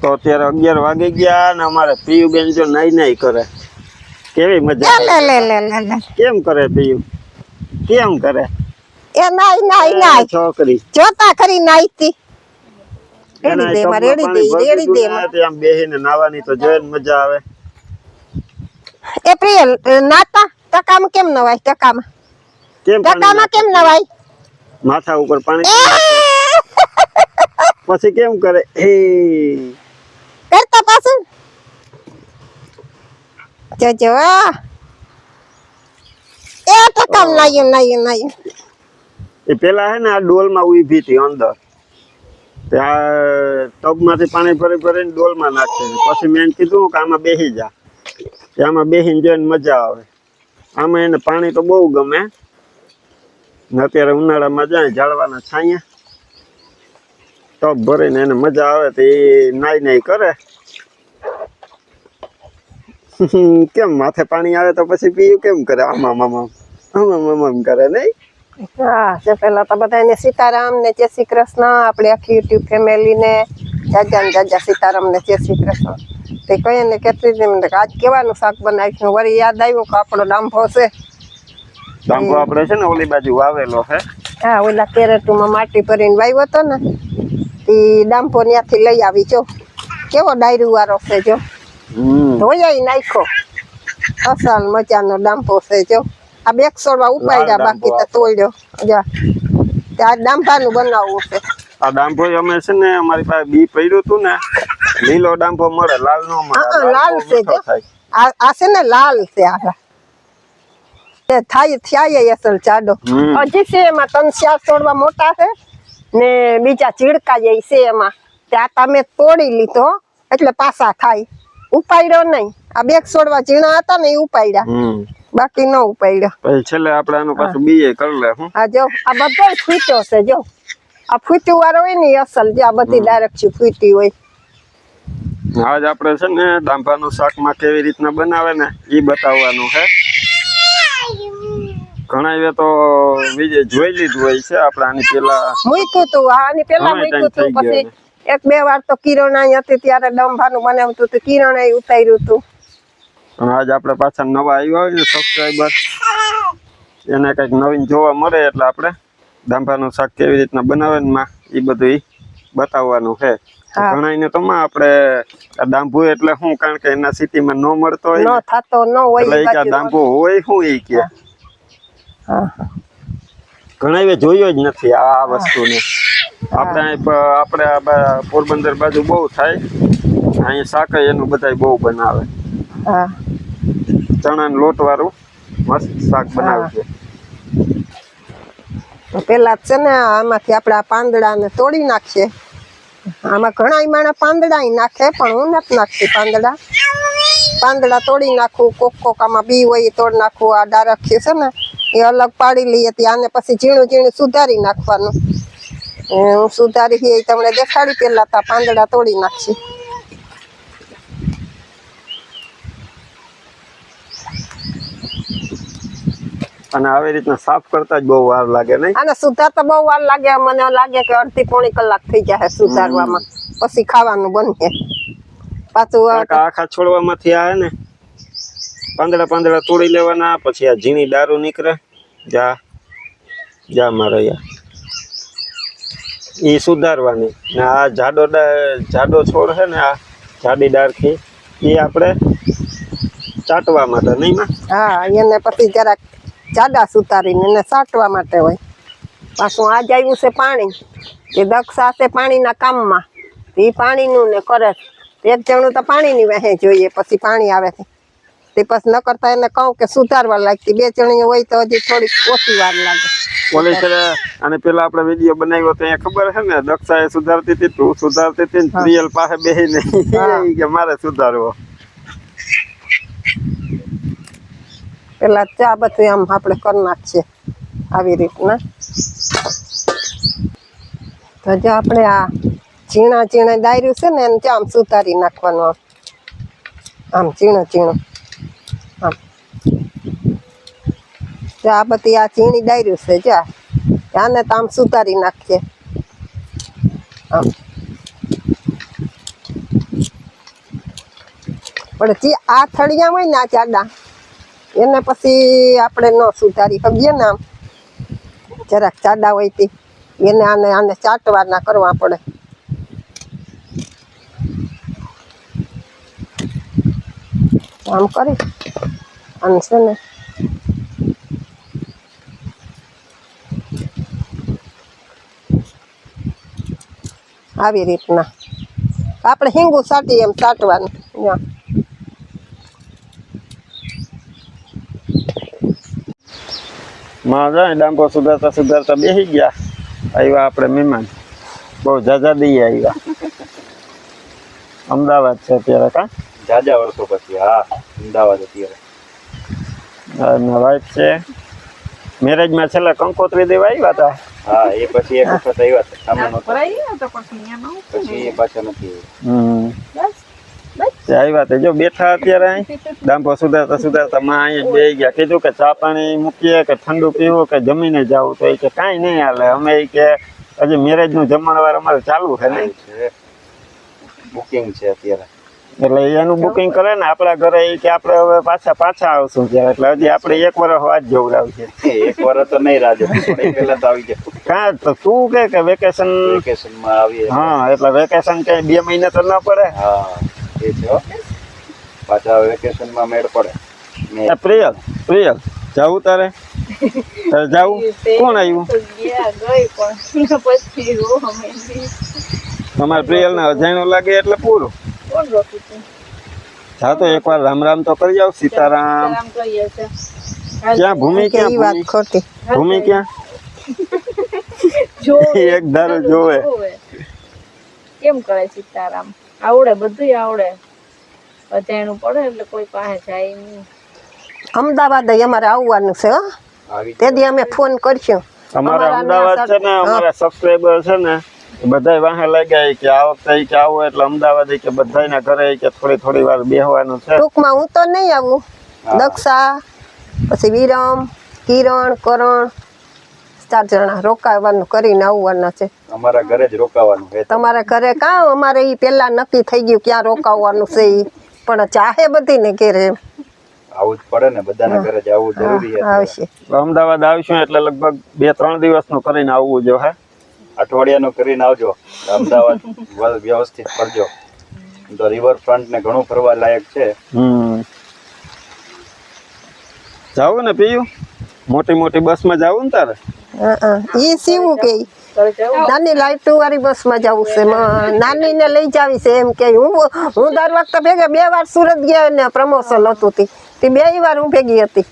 તો અત્યારે અગિયાર વાગી ગયા અને અમારે પીયુ બેન જો નાઈ નાઈ કરે. કેવી મજા કેમ કરે પીયુ? કેમ કરે? એ નાઈ નાઈ નાઈ. છોકરી. જોતા ખરી નાઈતી રેડી દે માં રેડી દે રેડી દે માં આમ બેહીને નાવાની તો જોઈને મજા આવે. એ પ્રિય નાતા ટકામાં કેમ નવાય ટકામાં? કેમ ટકામાં કેમ નવાય? માથા ઉપર પાણી પછી કેમ કરે? હે કરતા પાછું જોજો એ ટકામ નાયું નાયું નાયું એ પેલા હે ને આ ડોલમાં ઊભી હતી અંદર. ત્યાં ટબમાંથી પાણી ભરી ભરીને ડોલમાં નાખે પછી મેં કીધું કે આમાં બેસી જા. આમાં બેસીને જોઈને મજા આવે. આમાં એને પાણી તો બહુ ગમે. અત્યારે ઉનાળામાં જાય ઝાડવાના છાંયા. ટબ ભરીને એને મજા આવે તો એ નાઈ નાઈ કરે. કેમ માથે પાણી આવે તો પછી પીયું કેમ કરે? આમાં મામા આમાં આમાં. કરે નહીં? હા તે પહેલાં તો બધાને સીતારામ ને જય શ્રી કૃષ્ણ આપણે આખી યુટ્યુબ ફેમિલી ને. જાજા ને જાજા સીતારામ ને જય શ્રી કૃષ્ણ. તે કહીએ ને કેટલી દી મને કે આજ કેવાનું શાક બનાવ્યું? વળી યાદ આવ્યું કે આપણો ડાંભો છે. ડાંભો આપણે છે ને ઓલી બાજુ વાવેલો છે હા ઓલા કેરેટુમાં માટી ભરીને વાવ્યો હતો ને. એ ડાંભો ત્યાંથી લઈ આવી જો. કેવો ડાયરું વાળો છે જો. ધોયાઈ નાખ્યો. અસલ મજાનો ડાંભો છે જો. આ બેક સોડવા ઉપાડ્યા બાકી તો તોડ્યો. જા. ત્યાં ડાંભાનું બનાવવું છે. આ ડાંભો અમે છે ને અમારી પાસે બી પડ્યું હતું ને લીલો ડાંભો મળે લાલ નો મળે. લાલ છે જો. આ આ છે ને લાલ છે આ થાય થયા અસલ ચાડો. હજી છે એમાં ત્રણ ચાર છોડવા મોટા છે ને બીજા ચીડકા જે છે એમાં. ત્યાં તમે તોડી લીધો એટલે પાછા થાય. ઉપાડ્યો નહીં. આ બેગ છોડવા ઝીણા હતા ને એ ઉપાડ્યા. બાકી ન ઉપાડ્યો. પછી છેલ્લે આપણે આનું પાછું બીએ કરી લે હું. આ જો આ બધો ફૂટ્યો છે જો. આ ફૂટ્યું વાળો હોય ને અસલ જે આ બધી ડાયરેક્ટ ફૂટી હોય. આજ આપણે છે ને ડાંભાનું શાકમાં કેવી રીતના બનાવે ને એ બતાવવાનું છે. ઘણા એ તો બીજે જોઈ લીધું હોય છે આપણે આની પેલા મૂક્યું તું આની પેલા મૂક્યું તું પછી એક બે વાર તો કિરણ અહીં હતી ત્યારે ડંભાનું બનાવતું હતું કિરણ એ ઉતાર્યું હતું આજ આપણે પાછા નવા આવ્યા હોય ને સબસ્ક્રાઈબર એને કંઈક નવીન જોવા મળે એટલે આપણે ડંભાનું શાક કેવી રીતના બનાવે ને એ બધું બતાવવાનું છે હા. ઘણા તો માં આપણે ડાંભુ એટલે શું કારણ કે એના સિટીમાં ન મળતો હોય ન થતો ન હોય એટલે. ડાંભો હોય શું એ કે. ઘણા જોયો જ નથી આ આ વસ્તુને આપણે આપણે પોરબંદર બાજુ બહુ થાય. અહીં શાક એનું બધાય બહુ બનાવે. હા. ચણાનું લોટ વાળું મસ્ત શાક બનાવે છે. પેલા છે ને આમાંથી આપણે આ પાંદડાને તોડી નાખીએ. આમાં ઘણા માણા પાંદડા નાખે પણ હું નથી નાખતી પાંદડા. પાંદડા તોડી નાખું કોક કોક આમાં બી હોય એ તોડી નાખું. આ ડારખ્યું છે ને એ અલગ પાડી લઈએ ત્યાં આને પછી ઝીણું ઝીણું સુધારી નાખવાનું. હું સુધારી એ તમને દેખાડી પેલા તા પાંદડા તોડી નાખશે. અને આવી રીતના સાફ કરતા જ બહુ વાર લાગે નહીં? આને સુધારતા બહુ વાર લાગે મને લાગે કે અડધી પોણી કલાક થઈ જાય સુધારવામાં. પછી ખાવાનું બનશે. પાછું આખા છોડવામાંથી આવે ને પાંદડા પાંદડા તોડી લેવાના પછી આ ઝીણી દારૂ નીકળે. જા જા મારે યા. એ સુધારવાની. ને આ જાડો જાડો છોડ છે ને આ જાડી ડાળખી એ આપણે ચાટવા માટે, નહીં માં? હા, એને પછી જરાક જાડા સુતારીને એને સાટવા માટે હોય. પાછું આજ આવ્યું છે પાણી. એ દક્ષ આશે પાણીના કામમાં. એ પાણીનું ને કરે. એક જણું તો પાણીની વહે જોઈએ, પછી પાણી આવે છે. તે પછી ન કરતા એને કહું કે સુધારવા લાગતી. બે ચણી હોય તો હજી થોડીક ઓછી વાર લાગે. પોલીસ અને પેલા આપણે વીડિયો બનાવ્યો તો અહીંયા ખબર છે ને દક્ષા એ સુધારતી હતી તું સુધારતી હતી ને પ્રિયલ પાસે બેહીને. કે મારે સુધારવો. પેલા ચા બધું આમ આપણે કરી નાખીએ. આવી રીતના. તો જો આપણે આ ઝીણા ઝીણા દાયરું છે ને એને ચા આમ સુધારી નાખવાનું આમ. આમ ઝીણું ઝીણું જો આ બધી આ ઝીણી ડાયરું છે, જા. આને તો આમ સુધારી નાખીએ આમ પણ જે આ થળિયા હોય ને આ જાડા, એને પછી આપણે ન સુધારી શકીએ ને આમ. જરાક જાડા હોય તે, એને આને આને ચાટવાના કરવા પડે. આમ કરી. આમ છે ને આવી રીતના. આપણે હિંગુ સાટી એમ સાટવાનું. ત્યાં માં જાય ડાંબો સુધારતા સુધારતા બેસી ગયા. આવ્યા આપણે મહેમાન. બહુ જાજા દઈએ આવ્યા અમદાવાદ છે અત્યારે કા? જાજા વર્ષો પછી હા અમદાવાદ અત્યારે. અને વાઈફ છે. મેરેજમાં છેલ્લા કંકોત્રી દેવા આવ્યા હતા હા એ પછી એક વખત આવ્યા હતા. તો પછી પછી એ પાછા નથી હમ. બસ બસ. તે આવ્યા તે જો બેઠા અત્યારે અહીં. ડાંબો સુધારતા સુધારતા માં અહીંયા બે ગયા. કીધું કે ચા પાણી મૂકીએ કે ઠંડુ પીવું કે જમીને જાવું. તો એ કે કાંઈ નહીં હાલે. અમે એ કે હજી મેરેજનું જમણવાર અમારે ચાલુ છે નહીં છે બુકિંગ છે અત્યારે. એટલે એનું બુકિંગ કરે ને આપણા ઘરે કે આપણે હવે પાછા પાછા આવશું ત્યારે. એટલે હજી આપણે એક વર્ષ વાત આવશે એક વાર તો નહીં રાજે પહેલા તો આવી જાય કાં તો તું કે કે વેકેશન વેકેશનમાં આવીએ. હા એટલે વેકેશન કઈ બે મહિના તો ના પડે? હા એ છે હો. પાછા વેકેશનમાં મેળ પડે. ને પ્રિયલ પ્રિયલ જવું તારે? તારે જવું કોણ આવ્યું અમારે પ્રિયલ પણ પછી રો અમે તમારે પ્રિયલને અજાણ્યું લાગે એટલે પૂરું. કોણ રોકી છે? હા તો એકવાર રામ રામ તો કરી જાવ સીતારામ. આમ કહીએ છે. ક્યાં ભૂમિ ક્યાં વાત ખોટી. ભૂમિ ક્યાં? જો એક ધારો જોવે. કેમ કરે સીતારામ? આવડે બધું આવડે. અજાણું પડે એટલે કોઈ પાસે જાય નહીં. અમદાવાદ અમારે આવવાનું છે તેથી આવી અમે ફોન કરશું. અમારા અમારા અમદાવાદ છે ને અમારા સબસ્ક્રાઈબર છે ને બધાય વાહે લાગ્યા કે આ વખતે કે આવો એટલે અમદાવાદ કે બધાયના ઘરે કે થોડી થોડી વાર બેહવાનું છે. ટૂંકમાં હું તો નહીં આવું. દક્ષા પછી વિરમ કિરણ કરણ ચાર જણા રોકાવાનું કરીને આવવાના છે. અમારા ઘરે જ રોકાવાનું છે તમારા ઘરે કાં? અમારે એ પહેલા નક્કી થઈ ગયું ક્યાં રોકાવાનું છે ઈ. પણ ચાહે બધી ને ઘેરે. આવું જ પડે ને બધાના ઘરે જ આવવું જરૂરી છે. અમદાવાદ આવશું એટલે લગભગ બે ત્રણ દિવસનું કરીને આવવું જો હે? અઠવાડિયાનું કરીને આવજો. અમદાવાદ વ્યવસ્થિત ફરજો તો રિવરફ્રન્ટ ને ઘણું ફરવા લાયક છે. જાવું ને પીયું. મોટી મોટી બસમાં જાવું ને તારે? હા. સીવું કે નાની લાઈટ વાળી બસમાં જવું છે. નાની ને લઈ જાવી છે. એમ કે હું હું દર વખતે ભેગા બે વાર સુરત ગયા ને પ્રમોશન હતું તી. તે બે વાર હું ભેગી હતી.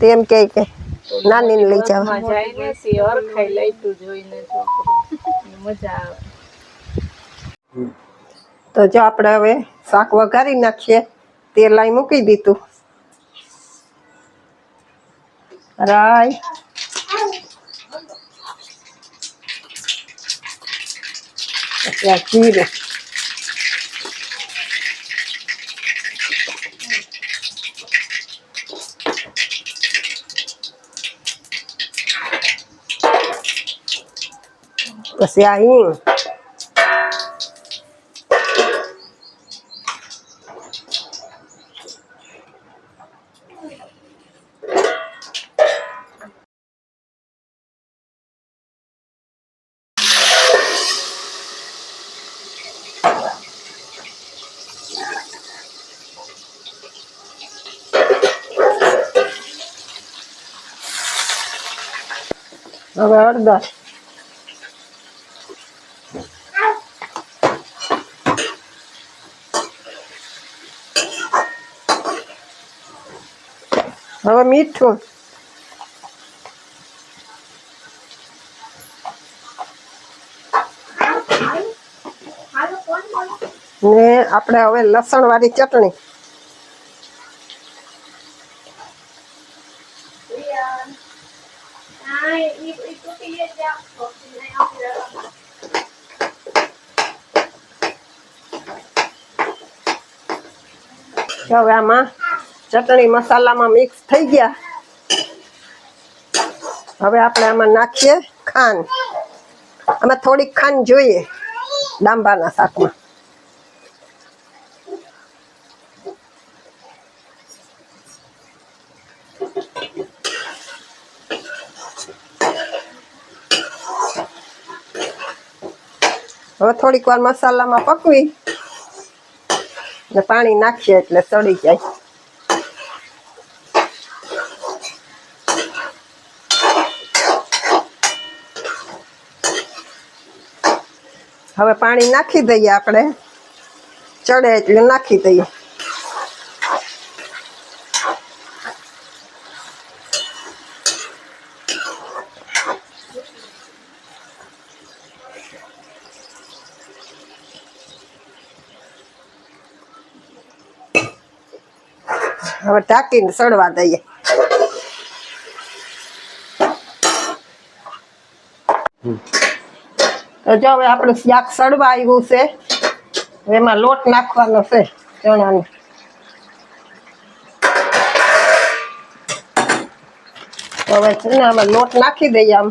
તેમ કે કે કે નાનીને લઈ જાવ. તો જો. આપણે હવે શાક વઘારી નાખીએ તેલ અહીં મૂકી દીધું. રાય. જીરું. પછી આ હિંગ હવે હવે મીઠું. ને આપણે હવે લસણ વાળી ચટણી હવે આમાં ચટણી મસાલામાં મિક્સ થઈ ગયા. હવે આપણે આમાં નાખીએ ખાંડ. આમાં થોડીક ખાંડ જોઈએ ડાંબાના શાકમાં. હવે થોડીક વાર મસાલામાં પકવી ને પાણી નાખીએ એટલે સડી જાય. હવે પાણી નાખી દઈએ આપણે. ચડે એટલે નાખી દઈએ. હવે ઢાંકીને સડવા દઈએ. તો જો હવે આપણે શાક સડવા આવ્યું છે. એમાં લોટ નાખવાનો છે ચણાનો. હવે છે ને આમાં લોટ નાખી દઈએ આમ.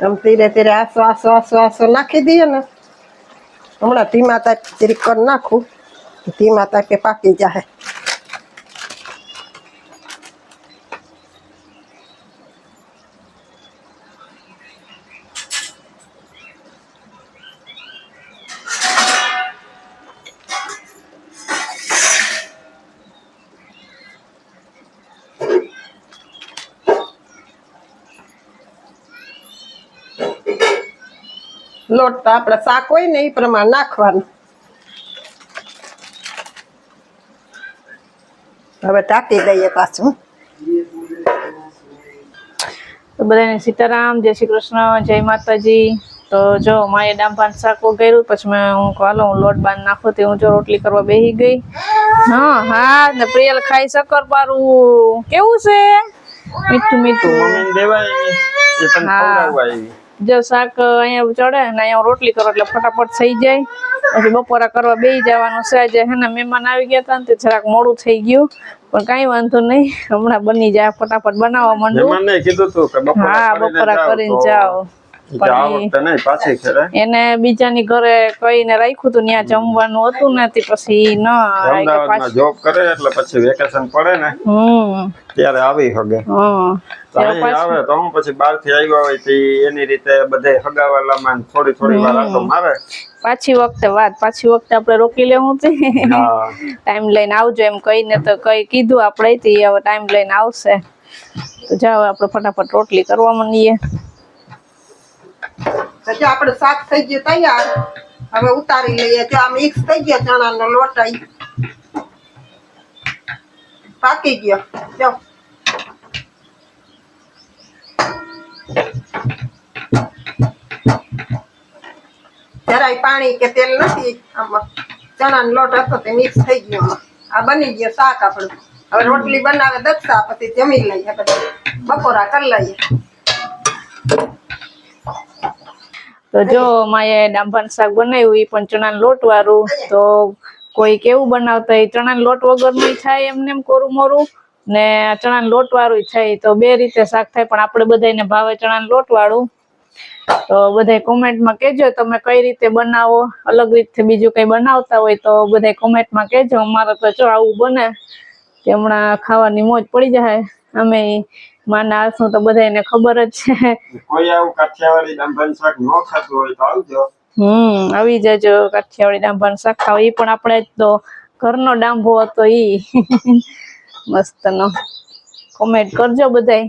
આમ ધીરે ધીરે આસો આસો આસો આસો નાખી દઈએ ને. હમણાં ધીમા તાપ જરીક કરી નાખું. ધીમા તાપે પાકી જાય લોટ તો આપણે શાક હોય ને એ પ્રમાણે નાખવાનું. હવે તાપી દઈએ પાછું. તો બધાને સીતારામ જય શ્રી કૃષ્ણ જય માતાજી. તો જો માએ ડાંભાન શાક વગાડ્યું પછી મેં હું કહું, હાલો હું લોટ બાંધ નાખું. તે હું જો રોટલી કરવા બેસી ગઈ. હા હા ને પ્રિયલ ખાઈ શકર પારું. કેવું છે? મીઠું મીઠું. હા. દેવાય જો શાક અહીંયા ચડે ને અહીંયા રોટલી કરો એટલે ફટાફટ થઈ જાય. પછી બપોરા કરવા બેસી જવાનું છે. આજે હે ને મહેમાન આવી ગયા હતા ને તે જરાક મોડું થઈ ગયું. પણ કઈ વાંધો નહીં. હમણાં બની જાય. ફટાફટ બનાવવા માંડું. હા બપોરા કરીને જાઓ. એને બીજાની ઘરે કહીને રાખ્યું હતું ત્યાં જમવાનું હતું ને પછી ન પાછું. જોબ કરે એટલે પછી વેકેશન પડે ને. ત્યારે આવી હગે. હમ તો ત્યારે અહીં પાછું. આવે તો હું પછી બહારથી આવ્યા હોય તો એની રીતે બધે હગાવાલામાં થોડી થોડી વાર આટો મારે. પાછી વખતે વાત પાછી વખતે આપણે રોકી લેવું તે. ટાઈમ લઈને આવજો એમ કહીને તો કઈ કીધું આપણે હવે ટાઈમ લઈને આવશે. તો જાઓ આપણે ફટાફટ રોટલી કરવા માંડીએ. જો આપણે શાક થઈ ગયું તૈયાર, હવે ઉતારી લઈએ. જો આ મિક્સ થઈ ગયો ચણાનો લોટ આઈ પાકી ગયો. જો. જરાય પાણી કે તેલ નથી. આમાં ચણાનો લોટ હતો તે મિક્સ થઈ ગયો. આ બની ગયો શાક આપણું. હવે રોટલી બનાવે દક્ષા, પછી જમી લઈએ. પછી બપોરા કરી લઈએ. તો જો માએ ડાંભાનું શાક બનાવ્યું એ પણ ચણાના લોટ વાળું તો કોઈ કેવું બનાવતા એ ચણાના લોટ વગરનું થાય એમને એમ કોરું મોરું. ને ચણાના લોટ વાળું થાય. તો બે રીતે શાક થાય, પણ આપણે બધાને ભાવે ચણાના લોટ વાળું. તો બધા કોમેન્ટમાં કહેજો તમે કઈ રીતે બનાવો. અલગ રીતે બીજું કઈ બનાવતા હોય તો બધા કોમેન્ટમાં કહેજો. અમારે તો જો આવું બને હમણાં ખાવાની મોજ પડી જાય. અમે માના હાથનું તો બધાને ખબર જ છે. કોઈ આવું કાઠિયાવાડી દાંભાનું શાક ન ખાતું હોય તો આવજો. હમ આવી જજો કાઠિયાવાડી ડાંભાનું શાક ખાવ. એ પણ આપણે તો ઘરનો ડાંભો હતો ઈ. મસ્તનો. કોમેન્ટ કરજો બધાય.